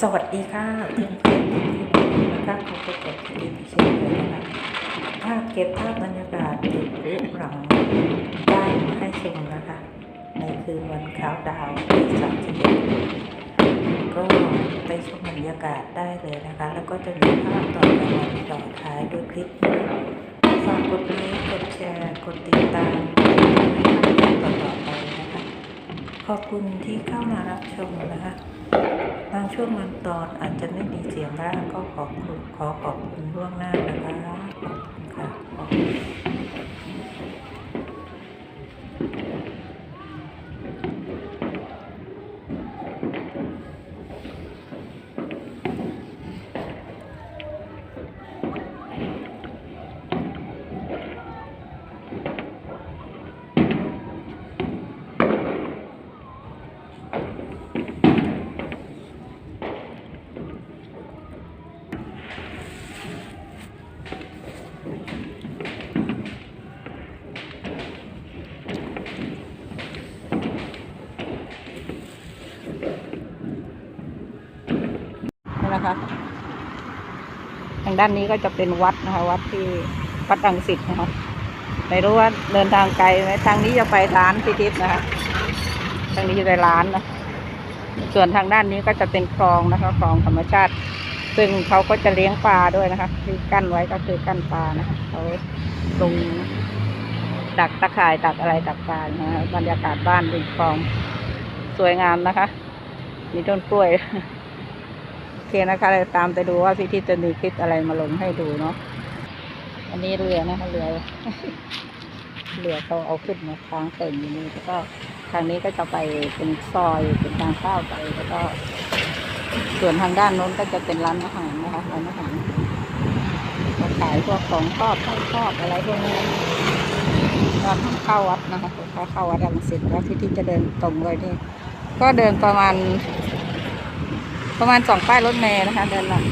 สวัสดีค่ะเพื่อนเพื่อนนะคะขอพบกับทีวีเช่นเคยนะคะภาพเก็บภาพบรรยากาศจุดพลุหลังได้มาให้ชมนะคะ ในคืนวันขาวดาวที่สามสิบเอ็ดก็ไปชมบรรยากาศได้เลยนะคะ แล้วก็จะมีภาพต่อนกลางต่อท้ายด้วยคลิปฝากกดไลค์กดแชร์ กดติดตามให้ต่อๆไปนะคะ ขอบคุณที่เข้ามารับชมนะคะบางช่วงบางตอนอาจจะไม่มีเสียงบ้างก็ขอบคุณขอขอบคุณล่วงหน้านะคะขอบคุณค่ะขอบคุณ นะคะ ทางด้านนี้ก็จะเป็นวัดนะคะ วัดที่วัดดังสิตนะคะไม่รู้ว่าเดินทางไกลไหมทางนี้จะไปร้านพิทิพย์นะคะ ทางนี้จะไปร้านนะ ส่วนทางด้านนี้ก็จะเป็นคลองนะคะ คลองธรรมชาติ ซึ่งเขาก็จะเลี้ยงปลาด้วยนะคะ ที่กั้นไว้ก็คือกั้นปลานะคะเขาลงดักตะข่ายดักอะไรดักปลานะะบรรยากาศบ้านริมคลอง สวยงามนะคะ มีต้นกล้วย เคนะคะเราตามไปดูว่าพี่ทิศจะมีคลิปอะไรมาลงให้ดูเนาะอันนี้เรือนะคะเรือเรือเขาเอาขึ้นมาค้างเต่งอยู่นี่แล้วก็ทางนี้ก็จะไปเป็นซอยเป็นทางเข้าไปแล้วก็ ส่วนทางด้านโน้นก็จะเป็นร้านอาหารนะคะร้านอาหารเขาขายพวกของทอดไส้ทอดอะไรพวกนี้ตอนเข้าวัดนะคะเข้าวัดรังสิตแล้วที่ที่จะเดินตรงเลยนี่ก็เดินประมาณ ประมาณสองป้ายรถเมล์นะคะ เดินหลัง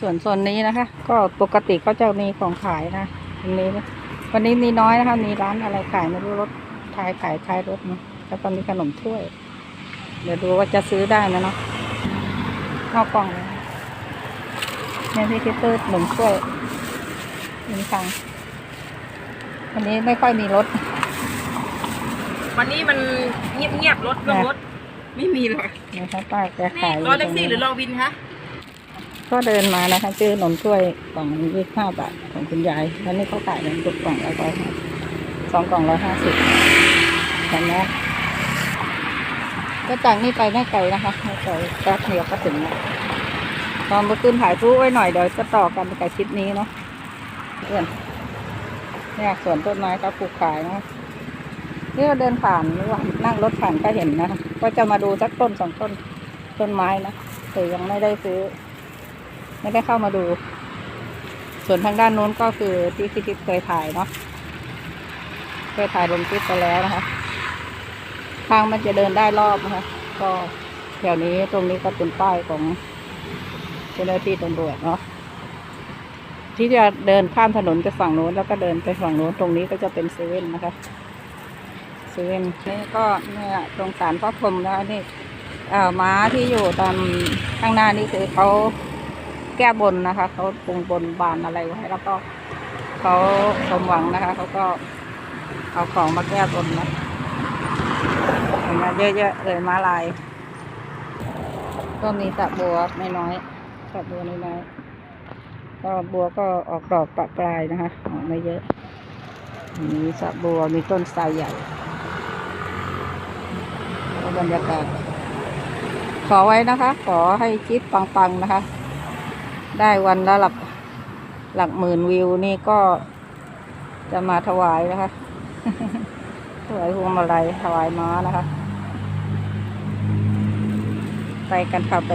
ส่วนโซนนี้นะคะ ก็ปกติก็จะมีของขายนะตรงนี้นะวันนี้มีน้อยนะคะ มีร้านอะไรขายไม่รู้รถท้ายขายท้ายรถนะแล้วก็มีขนมถ้วย เดี๋ยวดูว่าจะซื้อได้ไหมเนาะนอกกล่องเลยเนี่ยพี่คิดตื้อขนมถ้วยมีทางวันนี้ไม่ค่อยมีรถ วันนี้มันเงียบเงียบๆรถเรื่องรถ ไม่มีเลยนะคะป้าแกขายยู่รอแท็กซี่งนี้หรือรอวินคะก็เดินมานะคะซื้อขนมถ้วยกล่องยี่สิบห้าบาทของคุณยายแล้วนี่เขาขายเป็นกล่องละร้อยห้าสองกล่องร้อยห้าสิบเห็นไหมก็จากนี่ไปไม่ไกลนะคะไม่ไกลแป๊บเดียวก็ถึงแล้วตอนเมื่อคืนถ่ายรูปไว้หน่อยเดี๋ยวจะต่อกันกับคลิปนี้เนาะเพื่อนเนี่ยสวนต้นไม้เขาปลูกขายนะ นี่เราเดินผ่านว่านั่งรถผ่านก็เห็นนะคะก็จะมาดูสักต้นสองต้นต้นไม้นะแต่ยังไม่ได้ซื้อ ไม่ได้เข้ามาดู ส่วนทางด้านโน้นก็คือที่พี่ทิพย์เคยถ่ายเนาะเคยถ่ายลงคลิปไปแล้วนะคะ ทางมันจะเดินได้รอบนะคะ ก็แถวนี้ตรงนี้ก็เป็นป้ายของเจ้าหน้าที่ตำรวจเนาะที่จะเดินข้ามถนนไปฝั่งโน้นแล้วก็เดินไปฝั่งโน้นตรงนี้ก็จะเป็นเซเว่นนะคะ เซเว่นนี่ก็เนี่ยตรงสารพระพรมนะคะนี่ม้าที่อยู่ตามข้างหน้านี่คือเขาแก้บนนะคะเขาปรุงบนบานอะไรไว้แล้วก็เขาสมหวังนะคะเขาก็เอาของมาแก้บนนะเห็นไหมเยอะๆเลยม้าลายก็มีสระบัวไม่น้อยๆสระบัวน้อยก็บัวก็ออกดอกประปรายนะคะออกไม่เยอะมีสะบัวมีต้นไทรใหญ่ บรรยากาศ ขอไว้นะคะ ขอให้คลิปปังๆนะคะ ได้วันละหลักหลักหมื่นวิวนี่ก็จะมาถวายนะคะ ถวายพวงมาลัยถวายม้านะคะ ไปกันค่ะไป